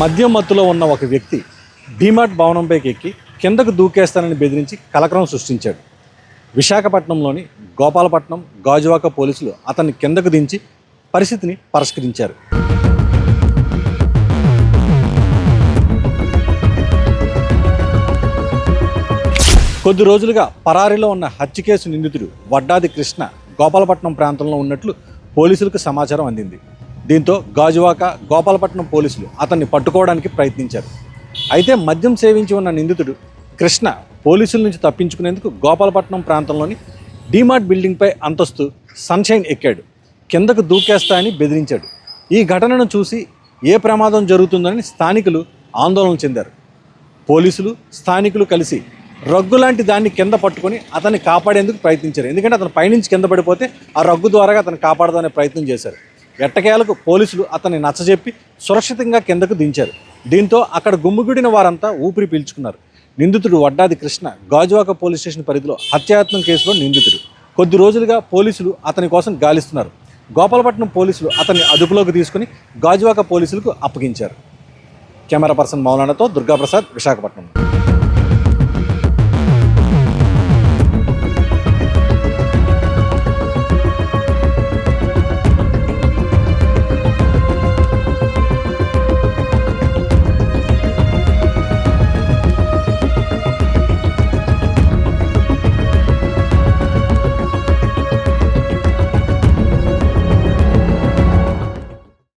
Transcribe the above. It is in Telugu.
మద్యం మత్తులో ఉన్న ఒక వ్యక్తి డీమార్ట్ భవనంపైకి ఎక్కి కిందకు దూకేస్తానని బెదిరించి కలకరం సృష్టించాడు. విశాఖపట్నంలోని గోపాలపట్నం గాజువాక పోలీసులు అతన్ని కిందకు దించి పరిస్థితిని పరిష్కరించారు. కొద్ది రోజులుగా పరారీలో ఉన్న హత్య కేసు నిందితుడు వడ్డాది కృష్ణ గోపాలపట్నం ప్రాంతంలో ఉన్నట్లు పోలీసులకు సమాచారం అందింది. దీంతో గాజువాక గోపాలపట్నం పోలీసులు అతన్ని పట్టుకోవడానికి ప్రయత్నించారు. అయితే మద్యం సేవించి ఉన్న నిందితుడు కృష్ణ పోలీసుల నుంచి తప్పించుకునేందుకు గోపాలపట్నం ప్రాంతంలోని డీమార్ట్ బిల్డింగ్పై అంతస్తు సన్షైన్ ఎక్కాడు. కిందకు దూకేస్తా అని బెదిరించాడు. ఈ ఘటనను చూసి ఏ ప్రమాదం జరుగుతుందని స్థానికులు ఆందోళన చెందారు. పోలీసులు స్థానికులు కలిసి రగ్గు లాంటి దాన్ని కింద పట్టుకొని అతన్ని కాపాడేందుకు ప్రయత్నించారు. ఎందుకంటే అతను పైనుంచి కింద పడిపోతే ఆ రగ్గు ద్వారా అతను కాపాడదానే ప్రయత్నం చేశారు. ఎట్టకేలకు పోలీసులు అతన్ని నచ్చజెప్పి సురక్షితంగా కిందకు దించారు. దీంతో అక్కడ గుమ్ముగుడిన వారంతా ఊపిరి పీల్చుకున్నారు. నిందితుడు వడ్డాది కృష్ణ గాజువాక పోలీస్ స్టేషన్ పరిధిలో హత్యాయత్నం కేసులో నిందితుడు. కొద్ది రోజులుగా పోలీసులు అతని కోసం గాలిస్తున్నారు. గోపాలపట్నం పోలీసులు అతన్ని అదుపులోకి తీసుకుని గాజువాక పోలీసులకు అప్పగించారు. కెమెరా పర్సన్ మౌలానాతో దుర్గాప్రసాద్ విశాఖపట్నం.